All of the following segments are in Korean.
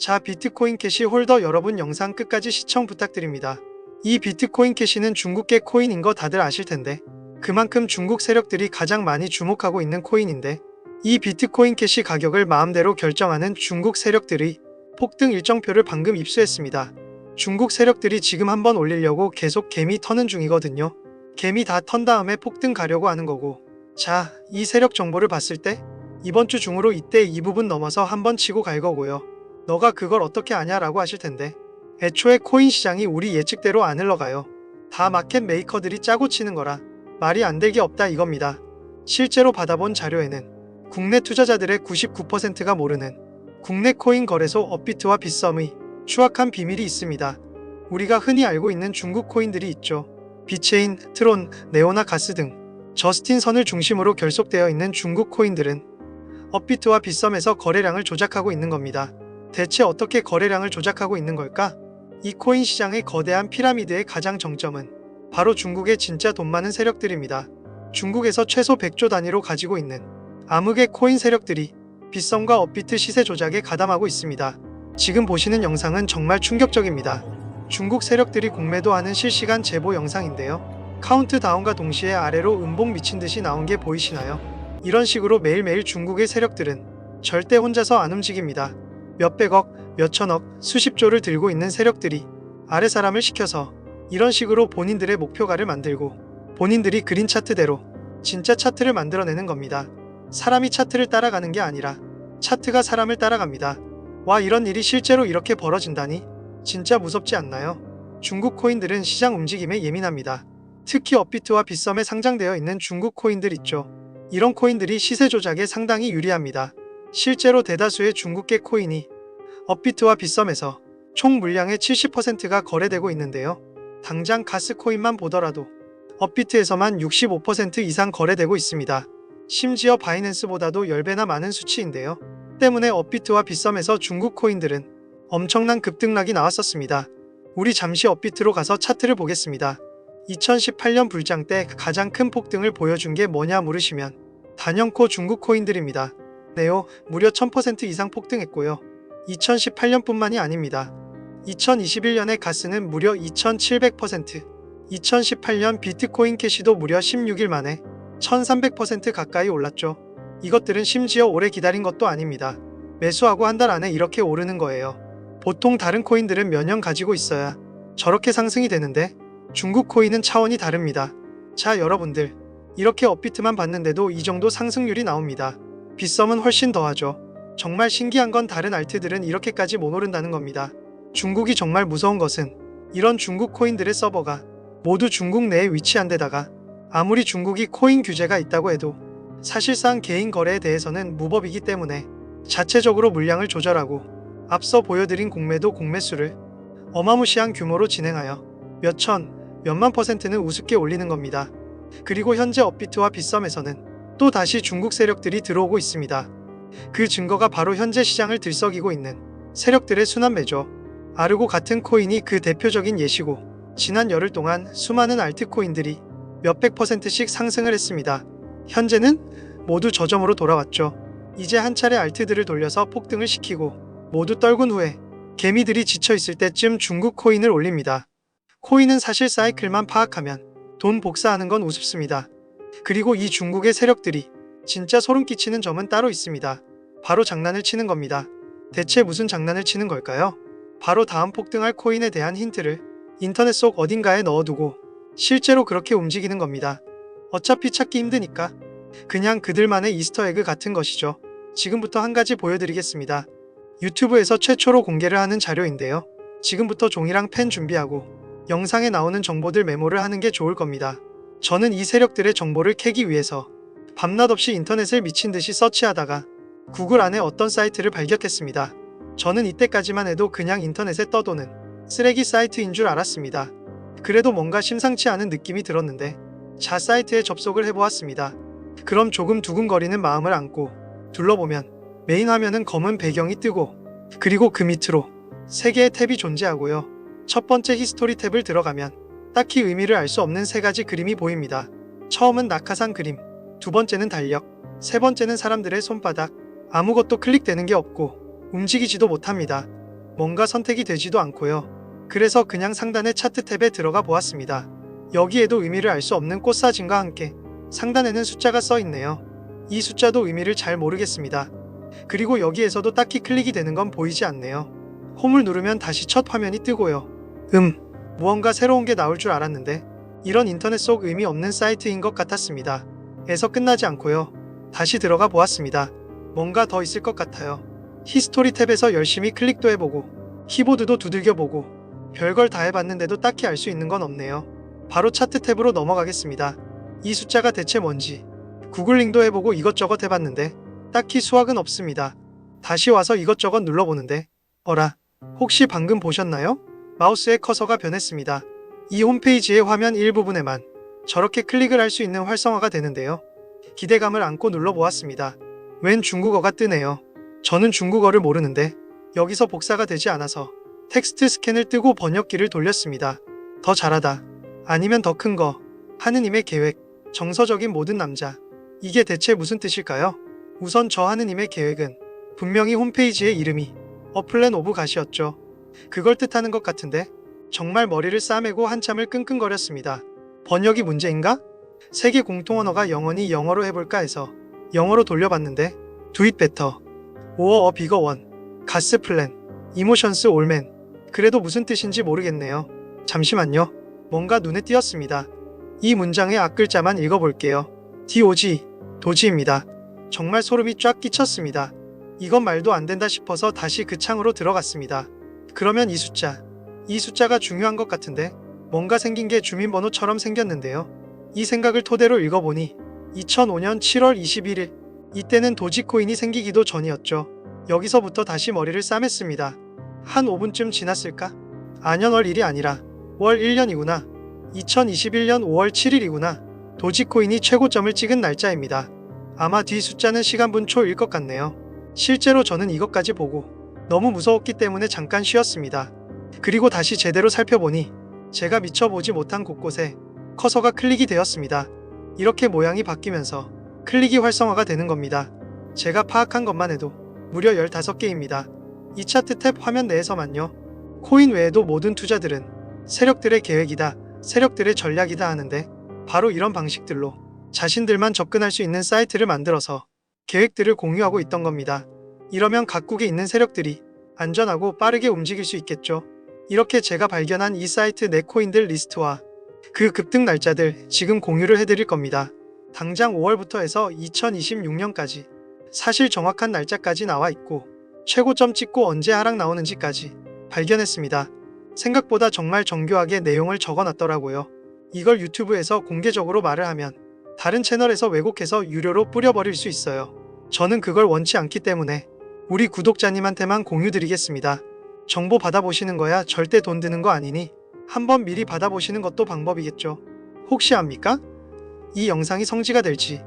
자, 비트코인 캐시 홀더 여러분 영상 끝까지 시청 부탁드립니다. 이 비트코인 캐시는 중국계 코인인 거 다들 아실 텐데 그만큼 중국 세력들이 가장 많이 주목하고 있는 코인인데 이 비트코인 캐시 가격을 마음대로 결정하는 중국 세력들이 폭등 일정표를 방금 입수했습니다. 중국 세력들이 지금 한번 올리려고 계속 개미 터는 중이거든요. 개미 다 턴 다음에 폭등 가려고 하는 거고. 자, 이 세력 정보를 봤을 때 이번 주 중으로 이때 이 부분 넘어서 한번 치고 갈 거고요. 너가 그걸 어떻게 아냐라고 하실 텐데 애초에 코인 시장이 우리 예측대로 안 흘러가요. 다 마켓 메이커들이 짜고 치는 거라 말이 안 될 게 없다 이겁니다. 실제로 받아본 자료에는 국내 투자자들의 99%가 모르는 국내 코인 거래소 업비트와 빗썸의 추악한 비밀이 있습니다. 우리가 흔히 알고 있는 중국 코인들이 있죠. 비체인, 트론, 네오나 가스 등 저스틴 선을 중심으로 결속되어 있는 중국 코인들은 업비트와 빗썸에서 거래량을 조작하고 있는 겁니다. 대체 어떻게 거래량을 조작하고 있는 걸까? 이 코인 시장의 거대한 피라미드의 가장 정점은 바로 중국의 진짜 돈 많은 세력들입니다. 중국에서 최소 100조 단위로 가지고 있는 암흑의 코인 세력들이 빗썸과 업비트 시세 조작에 가담하고 있습니다. 지금 보시는 영상은 정말 충격적입니다. 중국 세력들이 공매도하는 실시간 제보 영상인데요. 카운트다운과 동시에 아래로 음봉 미친 듯이 나온 게 보이시나요? 이런 식으로 매일매일 중국의 세력들은 절대 혼자서 안 움직입니다. 몇백억, 몇천억, 수십조를 들고 있는 세력들이 아래 사람을 시켜서 이런 식으로 본인들의 목표가를 만들고 본인들이 그린 차트대로 진짜 차트를 만들어내는 겁니다. 사람이 차트를 따라가는 게 아니라 차트가 사람을 따라갑니다. 와 이런 일이 실제로 이렇게 벌어진다니 진짜 무섭지 않나요? 중국 코인들은 시장 움직임에 예민합니다. 특히 업비트와 빗썸에 상장되어 있는 중국 코인들 있죠. 이런 코인들이 시세 조작에 상당히 유리합니다. 실제로 대다수의 중국계 코인이 업비트와 빗썸에서 총 물량의 70%가 거래되고 있는데요. 당장 가스 코인만 보더라도 업비트에서만 65% 이상 거래되고 있습니다. 심지어 바이낸스보다도 10배나 많은 수치인데요. 때문에 업비트와 빗썸에서 중국 코인들은 엄청난 급등락이 나왔었습니다. 우리 잠시 업비트로 가서 차트를 보겠습니다. 2018년 불장 때 가장 큰 폭등을 보여준 게 뭐냐 물으시면 단연코 중국 코인들입니다. 네오 무려 1000% 이상 폭등했고요. 2018년뿐만이 아닙니다. 2021년에 가스는 무려 2700%, 2018년 비트코인 캐시도 무려 16일 만에 1300% 가까이 올랐죠. 이것들은 심지어 오래 기다린 것도 아닙니다. 매수하고 한 달 안에 이렇게 오르는 거예요. 보통 다른 코인들은 몇 년 가지고 있어야 저렇게 상승이 되는데 중국 코인은 차원이 다릅니다. 자, 여러분들. 이렇게 업비트만 봤는데도 이 정도 상승률이 나옵니다. 빗썸은 훨씬 더하죠. 정말 신기한 건 다른 알트들은 이렇게까지 못 오른다는 겁니다. 중국이 정말 무서운 것은 이런 중국 코인들의 서버가 모두 중국 내에 위치한 데다가 아무리 중국이 코인 규제가 있다고 해도 사실상 개인 거래에 대해서는 무법이기 때문에 자체적으로 물량을 조절하고 앞서 보여드린 공매도 공매수를 어마무시한 규모로 진행하여 몇천, 몇만 퍼센트는 우습게 올리는 겁니다. 그리고 현재 업비트와 빗썸에서는 또 다시 중국 세력들이 들어오고 있습니다. 그 증거가 바로 현재 시장을 들썩이고 있는 세력들의 순환매죠. 아르고 같은 코인이 그 대표적인 예시고 지난 열흘 동안 수많은 알트코인들이 몇백 퍼센트씩 상승을 했습니다. 현재는 모두 저점으로 돌아왔죠. 이제 한 차례 알트들을 돌려서 폭등을 시키고 모두 떨군 후에 개미들이 지쳐 있을 때쯤 중국 코인을 올립니다. 코인은 사실 사이클만 파악하면 돈 복사하는 건 우습습니다. 그리고 이 중국의 세력들이 진짜 소름 끼치는 점은 따로 있습니다. 바로 장난을 치는 겁니다. 대체 무슨 장난을 치는 걸까요? 바로 다음 폭등할 코인에 대한 힌트를 인터넷 속 어딘가에 넣어두고 실제로 그렇게 움직이는 겁니다. 어차피 찾기 힘드니까 그냥 그들만의 이스터에그 같은 것이죠. 지금부터 한 가지 보여드리겠습니다. 유튜브에서 최초로 공개를 하는 자료인데요. 지금부터 종이랑 펜 준비하고 영상에 나오는 정보들 메모를 하는 게 좋을 겁니다. 저는 이 세력들의 정보를 캐기 위해서 밤낮 없이 인터넷을 미친 듯이 서치하다가 구글 안에 어떤 사이트를 발견했습니다. 저는 이때까지만 해도 그냥 인터넷에 떠도는 쓰레기 사이트인 줄 알았습니다. 그래도 뭔가 심상치 않은 느낌이 들었는데 자 사이트에 접속을 해보았습니다. 그럼 조금 두근거리는 마음을 안고 둘러보면 메인 화면은 검은 배경이 뜨고 그리고 그 밑으로 세 개의 탭이 존재하고요. 첫 번째 히스토리 탭을 들어가면 딱히 의미를 알 수 없는 세 가지 그림이 보입니다. 처음은 낙하산 그림, 두 번째는 달력, 세 번째는 사람들의 손바닥. 아무것도 클릭되는 게 없고 움직이지도 못합니다. 뭔가 선택이 되지도 않고요. 그래서 그냥 상단의 차트 탭에 들어가 보았습니다. 여기에도 의미를 알 수 없는 꽃 사진과 함께 상단에는 숫자가 써 있네요. 이 숫자도 의미를 잘 모르겠습니다. 그리고 여기에서도 딱히 클릭이 되는 건 보이지 않네요. 홈을 누르면 다시 첫 화면이 뜨고요. 음, 무언가 새로운 게 나올 줄 알았는데 이런 인터넷 속 의미 없는 사이트인 것 같았습니다. 에서 끝나지 않고요. 다시 들어가 보았습니다. 뭔가 더 있을 것 같아요. 히스토리 탭에서 열심히 클릭도 해보고 키보드도 두들겨보고 별걸 다 해봤는데도 딱히 알 수 있는 건 없네요. 바로 차트 탭으로 넘어가겠습니다. 이 숫자가 대체 뭔지 구글링도 해보고 이것저것 해봤는데 딱히 수확은 없습니다. 다시 와서 이것저것 눌러보는데 어라 혹시 방금 보셨나요? 마우스의 커서가 변했습니다. 이 홈페이지의 화면 일부분에만 저렇게 클릭을 할 수 있는 활성화가 되는데요. 기대감을 안고 눌러보았습니다. 웬 중국어가 뜨네요. 저는 중국어를 모르는데 여기서 복사가 되지 않아서 텍스트 스캔을 뜨고 번역기를 돌렸습니다. 더 잘하다. 아니면 더 큰 거. 하느님의 계획. 정서적인 모든 남자. 이게 대체 무슨 뜻일까요? 우선 저 하느님의 계획은 분명히 홈페이지의 이름이 어플랜 오브 가시였죠. 그걸 뜻하는 것 같은데 정말 머리를 싸매고 한참을 끙끙거렸습니다. 번역이 문제인가? 세계 공통 언어가 영원히 영어로 해볼까 해서 영어로 돌려봤는데 Do it better. 오어 어 비거 원. 가스 플랜. 이모션스 올맨. 그래도 무슨 뜻인지 모르겠네요. 잠시만요. 뭔가 눈에 띄었습니다. 이 문장의 앞글자만 읽어볼게요. DOG. 도지입니다. 정말 소름이 쫙 끼쳤습니다. 이건 말도 안 된다 싶어서 다시 그 창으로 들어갔습니다. 그러면 이 숫자. 이 숫자가 중요한 것 같은데 뭔가 생긴 게 주민번호처럼 생겼는데요. 이 생각을 토대로 읽어보니 2005년 7월 21일 이때는 도지코인이 생기기도 전이었죠. 여기서부터 다시 머리를 싸맸습니다. 한 5분쯤 지났을까? 안연월 1이 아니라 월 1년이구나. 2021년 5월 7일이구나. 도지코인이 최고점을 찍은 날짜입니다. 아마 뒤 숫자는 시간분 초일 것 같네요. 실제로 저는 이것까지 보고 너무 무서웠기 때문에 잠깐 쉬었습니다. 그리고 다시 제대로 살펴보니 제가 미쳐보지 못한 곳곳에 커서가 클릭이 되었습니다. 이렇게 모양이 바뀌면서 클릭이 활성화가 되는 겁니다. 제가 파악한 것만 해도 무려 15개입니다. 이 차트 탭 화면 내에서만요. 코인 외에도 모든 투자들은 세력들의 계획이다, 세력들의 전략이다 하는데 바로 이런 방식들로 자신들만 접근할 수 있는 사이트를 만들어서 계획들을 공유하고 있던 겁니다. 이러면 각국에 있는 세력들이 안전하고 빠르게 움직일 수 있겠죠. 이렇게 제가 발견한 이 사이트 내 코인들 리스트와 그 급등 날짜들 지금 공유를 해드릴 겁니다. 당장 5월부터 해서 2026년까지 사실 정확한 날짜까지 나와 있고 최고점 찍고 언제 하락 나오는지까지 발견했습니다. 생각보다 정말 정교하게 내용을 적어놨더라고요. 이걸 유튜브에서 공개적으로 말을 하면 다른 채널에서 왜곡해서 유료로 뿌려버릴 수 있어요. 저는 그걸 원치 않기 때문에 우리 구독자님한테만 공유드리겠습니다. 정보 받아보시는 거야 절대 돈 드는 거 아니니 한번 미리 받아보시는 것도 방법이겠죠. 혹시 압니까? 이 영상이 성지가 될지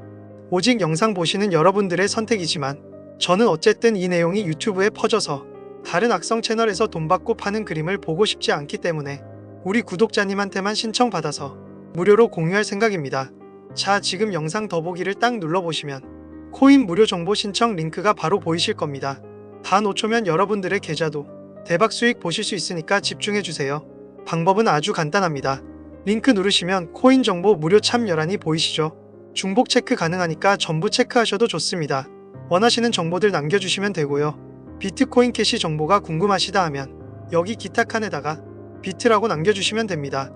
오직 영상 보시는 여러분들의 선택이지만 저는 어쨌든 이 내용이 유튜브에 퍼져서 다른 악성 채널에서 돈 받고 파는 그림을 보고 싶지 않기 때문에 우리 구독자님한테만 신청받아서 무료로 공유할 생각입니다. 자, 지금 영상 더보기를 딱 눌러보시면 코인 무료 정보 신청 링크가 바로 보이실 겁니다. 다 놓쳐면 여러분들의 계좌도 대박 수익 보실 수 있으니까 집중해주세요. 방법은 아주 간단합니다. 링크 누르시면 코인 정보 무료 참여란이 보이시죠? 중복 체크 가능하니까 전부 체크하셔도 좋습니다. 원하시는 정보들 남겨주시면 되고요. 비트코인 캐시 정보가 궁금하시다 하면 여기 기타 칸에다가 비트라고 남겨주시면 됩니다.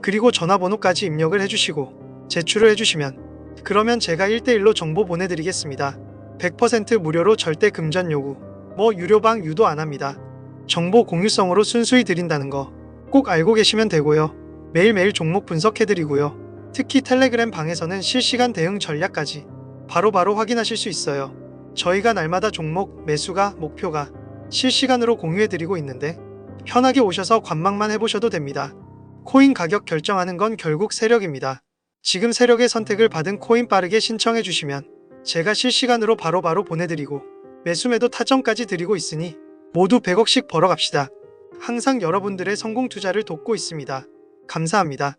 그리고 전화번호까지 입력을 해주시고 제출을 해주시면 그러면 제가 1대1로 정보 보내드리겠습니다. 100% 무료로 절대 금전 요구, 뭐 유료방 유도 안 합니다. 정보 공유성으로 순수히 드린다는 거 꼭 알고 계시면 되고요. 매일매일 종목 분석해드리고요. 특히 텔레그램 방에서는 실시간 대응 전략까지 바로 바로 확인하실 수 있어요. 저희가 날마다 종목, 매수가, 목표가 실시간으로 공유해드리고 있는데 편하게 오셔서 관망만 해보셔도 됩니다. 코인 가격 결정하는 건 결국 세력입니다. 지금 세력의 선택을 받은 코인 빠르게 신청해 주시면 제가 실시간으로 바로바로 보내드리고 매수매도 타점까지 드리고 있으니 모두 100억씩 벌어갑시다. 항상 여러분들의 성공 투자를 돕고 있습니다. 감사합니다.